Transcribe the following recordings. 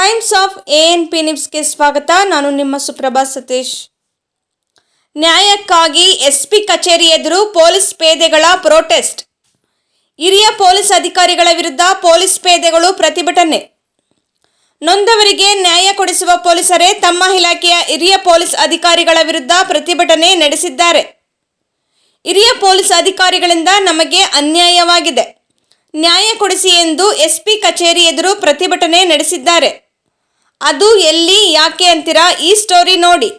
Times of A N P ನಿಮ್ಸ್ಗೆ ಸ್ವಾಗತ. ನಾನು ನಿಮ್ಮ ಸುಪ್ರಭಾ ಸತೀಶ್. ನ್ಯಾಯಕ್ಕಾಗಿ ಎಸ್ಪಿ ಕಚೇರಿ ಎದುರು ಪೊಲೀಸ್ ಪೇದೆಗಳ ಪ್ರೊಟೆಸ್ಟ್ ಹಿರಿಯ ಪೊಲೀಸ್ ಅಧಿಕಾರಿಗಳ ವಿರುದ್ಧ ಪೊಲೀಸ್ ಪೇದೆಗಳು ಪ್ರತಿಭಟನೆ. ನೊಂದವರಿಗೆ ನ್ಯಾಯ ಕೊಡಿಸುವ ಪೊಲೀಸರೇ ತಮ್ಮ ಇಲಾಖೆಯ ಹಿರಿಯ ಪೊಲೀಸ್ ಅಧಿಕಾರಿಗಳ ವಿರುದ್ಧ ಪ್ರತಿಭಟನೆ ನಡೆಸಿದ್ದಾರೆ. ಹಿರಿಯ ಪೊಲೀಸ್ ಅಧಿಕಾರಿಗಳಿಂದ ನಮಗೆ ಅನ್ಯಾಯವಾಗಿದೆ. ನ್ಯಾಯ ಕೊಡಿಸಿ ಎಂದು ಎಸ್ಪಿ ಕಚೇರಿ ಎದುರು ಪ್ರತಿಭಟನೆ ನಡೆಸಿದ್ದಾರೆ. ಅದು ಎಲ್ಲಿ, ಯಾಕೆ ಅಂತೀರಾ? ಈ ಸ್ಟೋರಿ ನೋಡಿ.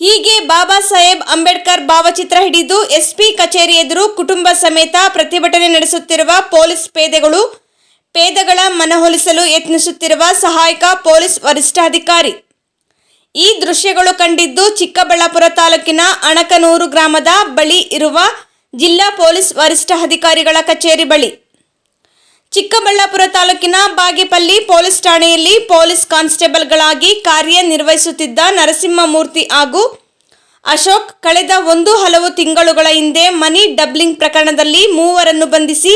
ಹೀಗೆ ಬಾಬಾ ಸಾಹೇಬ್ ಅಂಬೇಡ್ಕರ್ ಭಾವಚಿತ್ರ ಹಿಡಿದು ಎಸ್ಪಿ ಕಚೇರಿ ಎದುರು ಕುಟುಂಬ ಸಮೇತ ಪ್ರತಿಭಟನೆ ನಡೆಸುತ್ತಿರುವ ಪೊಲೀಸ್ ಪೇದೆಗಳು, ಪೇದೆಗಳ ಮನವೊಲಿಸಲು ಯತ್ನಿಸುತ್ತಿರುವ ಸಹಾಯಕ ಪೊಲೀಸ್ ವರಿಷ್ಠಾಧಿಕಾರಿ. ಈ ದೃಶ್ಯಗಳು ಕಂಡಿದ್ದು ಚಿಕ್ಕಬಳ್ಳಾಪುರ ತಾಲೂಕಿನ ಅಣಕನೂರು ಗ್ರಾಮದ ಬಳಿ ಇರುವ ಜಿಲ್ಲಾ ಪೊಲೀಸ್ ವರಿಷ್ಠಾಧಿಕಾರಿಗಳ ಕಚೇರಿ ಬಳಿ. ಚಿಕ್ಕಬಳ್ಳಾಪುರ ತಾಲೂಕಿನ ಬಾಗೇಪಲ್ಲಿ ಪೊಲೀಸ್ ಠಾಣೆಯಲ್ಲಿ ಪೊಲೀಸ್ ಕಾನ್ಸ್ಟೇಬಲ್ಗಳಾಗಿ ಕಾರ್ಯನಿರ್ವಹಿಸುತ್ತಿದ್ದ ನರಸಿಂಹಮೂರ್ತಿ ಹಾಗೂ ಅಶೋಕ್ ಕಳೆದ ಒಂದು ಹಲವು ತಿಂಗಳುಗಳ ಹಿಂದೆ ಮನಿ ಡಬ್ಲಿಂಗ್ ಪ್ರಕರಣದಲ್ಲಿ ಮೂವರನ್ನು ಬಂಧಿಸಿ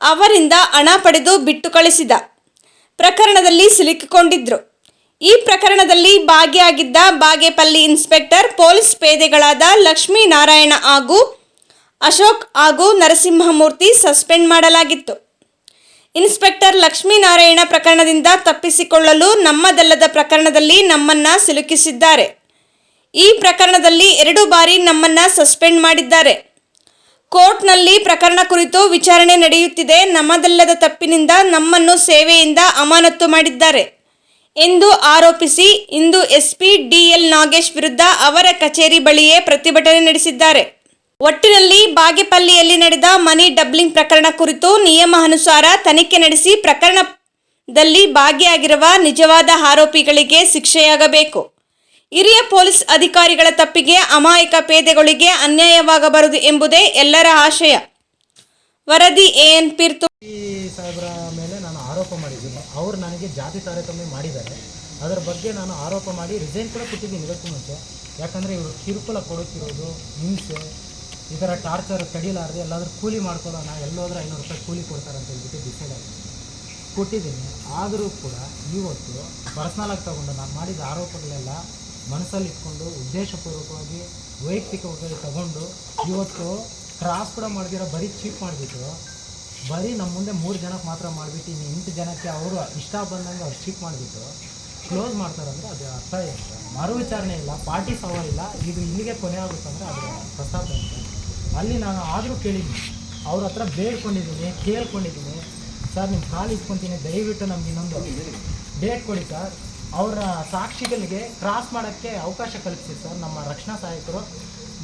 ಅವರಿಂದ ಹಣ ಪಡೆದು ಬಿಟ್ಟು ಕಳಿಸಿದ ಪ್ರಕರಣದಲ್ಲಿ ಸಿಲುಕಿಕೊಂಡಿದ್ರು. ಈ ಪ್ರಕರಣದಲ್ಲಿ ಭಾಗಿಯಾಗಿದ್ದ ಬಾಗೇಪಲ್ಲಿ ಇನ್ಸ್ಪೆಕ್ಟರ್, ಪೊಲೀಸ್ ಪೇದೆಗಳಾದ ಲಕ್ಷ್ಮೀನಾರಾಯಣ ಹಾಗೂ ಅಶೋಕ್ ಹಾಗೂ ನರಸಿಂಹಮೂರ್ತಿ ಸಸ್ಪೆಂಡ್ ಮಾಡಲಾಗಿತ್ತು. ಇನ್ಸ್ಪೆಕ್ಟರ್ ಲಕ್ಷ್ಮೀನಾರಾಯಣ ಪ್ರಕರಣದಿಂದ ತಪ್ಪಿಸಿಕೊಳ್ಳಲು ನಮ್ಮದಲ್ಲದ ಪ್ರಕರಣದಲ್ಲಿ ನಮ್ಮನ್ನ ಸಿಲುಕಿಸಿದ್ದಾರೆ. ಈ ಪ್ರಕರಣದಲ್ಲಿ ಎರಡು ಬಾರಿ ನಮ್ಮನ್ನ ಸಸ್ಪೆಂಡ್ ಮಾಡಿದ್ದಾರೆ. ಕೋರ್ಟ್ನಲ್ಲಿ ಪ್ರಕರಣ ಕುರಿತು ವಿಚಾರಣೆ ನಡೆಯುತ್ತಿದೆ. ನಮ್ಮದಲ್ಲದ ತಪ್ಪಿನಿಂದ ನಮ್ಮನ್ನು ಸೇವೆಯಿಂದ ಅಮಾನತ್ತು ಮಾಡಿದ್ದಾರೆ ಎಂದು ಆರೋಪಿಸಿ ಇಂದು ಎಸ್ಪಿ ಡಿಎಲ್ ನಾಗೇಶ್ ವಿರುದ್ಧ ಅವರ ಕಚೇರಿ ಬಳಿಯೇ ಪ್ರತಿಭಟನೆ ನಡೆಸಿದ್ದಾರೆ. ಒಟ್ಟಿನಲ್ಲಿ ಬಾಗೇಪಲ್ಲಿಯಲ್ಲಿ ನಡೆದ ಮನಿ ಡಬ್ಲಿಂಗ್ ಪ್ರಕರಣ ಕುರಿತು ನಿಯಮ ಅನುಸಾರ ತನಿಖೆ ನಡೆಸಿ ಪ್ರಕರಣದಲ್ಲಿ ಭಾಗಿಯಾಗಿರುವ ನಿಜವಾದ ಆರೋಪಿಗಳಿಗೆ ಶಿಕ್ಷೆಯಾಗಬೇಕು. ಹಿರಿಯ ಪೊಲೀಸ್ ಅಧಿಕಾರಿಗಳ ತಪ್ಪಿಗೆ ಅಮಾಯಕ ಪೇದೆಗಳಿಗೆ ಅನ್ಯಾಯವಾಗಬಾರದು ಎಂಬುದೇ ಎಲ್ಲರ ಆಶಯ. ವರದಿ ಎಎನ್ ಪಿರ್ತು ಸಾಹೇಬರ ಮೇಲೆ ನಾನು ಆರೋಪ ಮಾಡಿದ್ದೀನಿ. ಅವರು ನನಗೆ ಜಾತಿ ತಾರತಮ್ಯ ಮಾಡಿದ್ದಾರೆ. ಅದರ ಬಗ್ಗೆ ನಾನು ಆರೋಪ ಮಾಡಿ ರಿಸೈನ್ ಕೂಡ ಕೊಟ್ಟಿದ್ದೀನಿ ಇವತ್ತು ಮುಂಚೆ. ಯಾಕಂದರೆ ಇವರು ಕಿರುಕುಳ ಕೊಡುತ್ತಿರೋದು ಹಿಂಸೆ. ಈ ಥರ ಟಾರ್ಚರ್ ತಡಿಲಾರದೆ ಎಲ್ಲಾದರೂ ಕೂಲಿ ಮಾಡ್ಕೊಳ್ಳೋಣ, ಎಲ್ಲೋದ್ರೆ ಐನೂರು ರೂಪಾಯಿ ಕೂಲಿ ಕೊಡ್ತಾರೆ ಅಂತ ಹೇಳ್ಬಿಟ್ಟು ಡಿಸೈಡ್ ಆಗಿದೆ ಕೊಟ್ಟಿದ್ದೀನಿ. ಆದರೂ ಕೂಡ ಇವತ್ತು ಪರ್ಸ್ನಲಾಗಿ ತಗೊಂಡು ನಾನು ಮಾಡಿದ ಆರೋಪಗಳೆಲ್ಲ ಮನಸ್ಸಲ್ಲಿ ಇಟ್ಕೊಂಡು ಉದ್ದೇಶಪೂರ್ವಕವಾಗಿ, ವೈಯಕ್ತಿಕವಾಗಿ ತಗೊಂಡು ಇವತ್ತು ಕ್ರಾಸ್ ಕೂಡ ಮಾಡಿದಿರೋ, ಬರೀ ಚೀಪ್ ಮಾಡಿಬಿಟ್ಟು, ಬರೀ ನಮ್ಮ ಮುಂದೆ ಮೂರು ಜನಕ್ಕೆ ಮಾತ್ರ ಮಾಡಿಬಿಟ್ಟು, ಇನ್ನು ಎಂಟು ಜನಕ್ಕೆ ಅವರು ಇಷ್ಟ ಬಂದಂಗೆ ಅವ್ರು ಚೀಪ್ ಮಾಡಿಬಿಟ್ಟು ಕ್ಲೋಸ್ ಮಾಡ್ತಾರಂದ್ರೆ ಅದು ಅರ್ಥ ಇಲ್ಲ ಮರು ವಿಚಾರಣೆ ಇಲ್ಲ. ಪಾರ್ಟಿ ಸವಾಲಿಲ್ಲ ಇದು ಇಲ್ಲಿಗೆ ಕೊನೆ ಆಗುತ್ತಂದ್ರೆ ಅದು ಪ್ರಸ್ತಾಪ ಅಂತ ಅಲ್ಲಿ ನಾನು ಆದರೂ ಕೇಳಿದ್ದೀನಿ ಅವ್ರ ಹತ್ರ ಬೇಡ್ಕೊಂಡಿದ್ದೀನಿ, ಕೇಳ್ಕೊಂಡಿದ್ದೀನಿ. ಸರ್ ನಿಮ್ಮ ಕಾಲು ಇಟ್ಕೊತೀನಿ, ದಯವಿಟ್ಟು ನಮ್ಗೆ ಇನ್ನೊಂದು ಡೇಟ್ ಕೊಡಿ ಸರ್. ಅವರ ಸಾಕ್ಷಿಗಳಿಗೆ ಕ್ರಾಸ್ ಮಾಡೋಕ್ಕೆ ಅವಕಾಶ ಕಲ್ಪಿಸಿ ಸರ್, ನಮ್ಮ ರಕ್ಷಣಾ ಸಹಾಯಕರು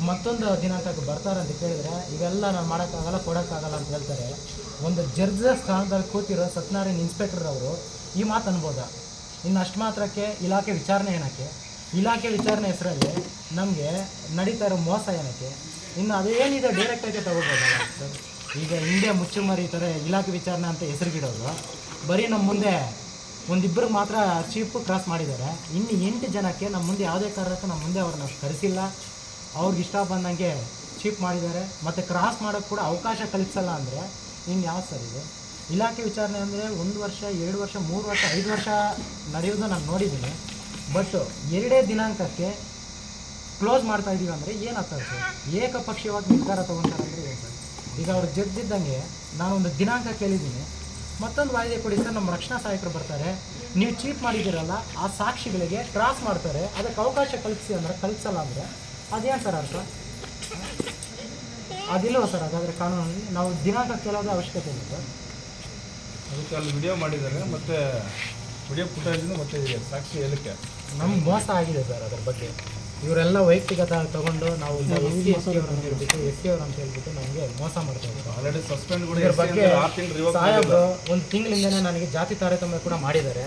ಮತ್ತೊಂದು ದಿನಾಂಕಕ್ಕೆ ಬರ್ತಾರೆ ಅಂತ ಕೇಳಿದ್ರೆ, ಇವೆಲ್ಲ ನಾನು ಮಾಡೋಕ್ಕಾಗಲ್ಲ, ಕೊಡೋಕ್ಕಾಗಲ್ಲ ಅಂತ ಹೇಳ್ತಾರೆ. ಒಂದು ಜಡ್ಜ ಸ್ಥಾನದಲ್ಲಿ ಕೂತಿರೋ ಸತ್ಯನಾರಾಯಣ ಇನ್ಸ್ಪೆಕ್ಟರ್ ಅವರು ಈ ಮಾತು ಅನ್ಬೋದ? ಇನ್ನು ಅಷ್ಟು ಮಾತ್ರಕ್ಕೆ ಇಲಾಖೆ ವಿಚಾರಣೆ ಏನಕ್ಕೆ? ಇಲಾಖೆ ವಿಚಾರಣೆ ಹೆಸರಲ್ಲಿ ನಮಗೆ ನಡೀತಾ ಇರೋ ಮೋಸ ಏನಕ್ಕೆ? ಇನ್ನು ಅದೇನಿದೆ ಡೈರೆಕ್ಟಾಗಿ ತಗೋಬೋದಲ್ಲ ಸರ್ ಈಗ ಹಿಂದೆ ಮುಚ್ಚುಮರಿ ಈ ಥರ ಇಲಾಖೆ ವಿಚಾರಣೆ ಅಂತ ಹೆಸರುಗಿಡೋದು. ಬರೀ ನಮ್ಮ ಮುಂದೆ ಒಂದಿಬ್ಬರು ಮಾತ್ರ ಚೀಪ್ ಕ್ರಾಸ್ ಮಾಡಿದ್ದಾರೆ. ಇನ್ನು ಎಂಟು ಜನಕ್ಕೆ ನಮ್ಮ ಮುಂದೆ ಯಾವುದೇ ಕಾರಣಕ್ಕೂ ನಮ್ಮ ಮುಂದೆ ಅವ್ರನ್ನ ಕರೆಸಿಲ್ಲ. ಅವ್ರಿಗೆ ಇಷ್ಟ ಬಂದಂಗೆ ಚೀಪ್ ಮಾಡಿದ್ದಾರೆ. ಮತ್ತು ಕ್ರಾಸ್ ಮಾಡೋಕ್ಕೆ ಕೂಡ ಅವಕಾಶ ಕಲ್ಪಿಸಲ್ಲ ಅಂದರೆ ಇನ್ನು ಯಾವ್ದು ಸರ್ ಇದು? ಇಲಾಖೆ ವಿಚಾರಣೆ ಅಂದರೆ ಒಂದು ವರ್ಷ, ಎರಡು ವರ್ಷ, ಮೂರು ವರ್ಷ, ಐದು ವರ್ಷ ನಡೆಯೋದು ನಾನು ನೋಡಿದ್ದೀನಿ. ಬಟ್ ಎರಡೇ ದಿನಾಂಕಕ್ಕೆ ಕ್ಲೋಸ್ ಮಾಡ್ತಾ ಇದೀವಿ ಅಂದರೆ ಏನಾಗ್ತದೆ ಸರ್ ಏಕಪಕ್ಷೀಯವಾಗಿ ನಿರ್ಧಾರ ತೊಗೊತಾರೆ ಅಂದರೆ ಏನು ಸರ್? ಈಗ ಅವ್ರು ಜಗ್ದಿದ್ದಂಗೆ ನಾನೊಂದು ದಿನಾಂಕ ಕೇಳಿದ್ದೀನಿ. ಮತ್ತೊಂದು ವಾಯ್ದೆ ಕೊಡಿ ಸರ್ ನಮ್ಮ ರಕ್ಷಣಾ ಸಹಾಯಕರು ಬರ್ತಾರೆ. ನೀವು ಚೀಪ್ ಮಾಡಿದ್ದೀರಲ್ಲ ಆ ಸಾಕ್ಷಿಗಳಿಗೆ ಕ್ರಾಸ್ ಮಾಡ್ತಾರೆ. ಅದಕ್ಕೆ ಅವಕಾಶ ಕಲ್ಪಿಸಿ ಅಂದರೆ ಕಲ್ಪಿಸಲ್ಲ ಅಂದರೆ ಅದೇನು ಸರ್ ಅರ್ಥ? ಅದಿಲ್ಲವೋ ಸರ್? ಹಾಗಾದರೆ ಕಾನೂನಲ್ಲಿ ನಾವು ದಿನಾಂಕ ಕೇಳೋದು ಅವಶ್ಯಕತೆ ಇಲ್ಲ ಸರ್. ಅದಕ್ಕೆ ಅಲ್ಲಿ ವಿಡಿಯೋ ಮಾಡಿದ್ದಾರೆ. ಮತ್ತೆ ವಿಡಿಯೋ ಫುಟೇಜ್ ಮತ್ತೆ ಇದೆ ಸಾಕ್ಷಿ ಹೇಳಕ್ಕೆ. ನಮ್ಗೆ ಮೋಸ ಆಗಿದೆ ಸರ್ ಅದ್ರ ಬಗ್ಗೆ. ಇವರೆಲ್ಲ ವೈಯಕ್ತಿಕ ತಗೊಂಡು ನಾವು ಎಸ್ ಸಿ ಎಸ್ ಟಿ ಅವ್ರು ಅಂತ ಹೇಳ್ಬಿಟ್ಟು ಎಸ್ ಸಿ ಅವ್ರು ಅಂತ ಹೇಳ್ಬಿಟ್ಟು ನಮಗೆ ಮೋಸ ಮಾಡ್ತಾ ಇದ್ದಾರೆ ಆಲ್ರೆಡಿ ಸಸ್ಪೆಂಡ್ ಕೂಡ ಇದ್ರ ಬಗ್ಗೆ ಒಂದು ತಿಂಗಳಿಂದನೇ ನನಗೆ ಜಾತಿ ತಾರತಮ್ಯ ಕೂಡ ಮಾಡಿದ್ದಾರೆ.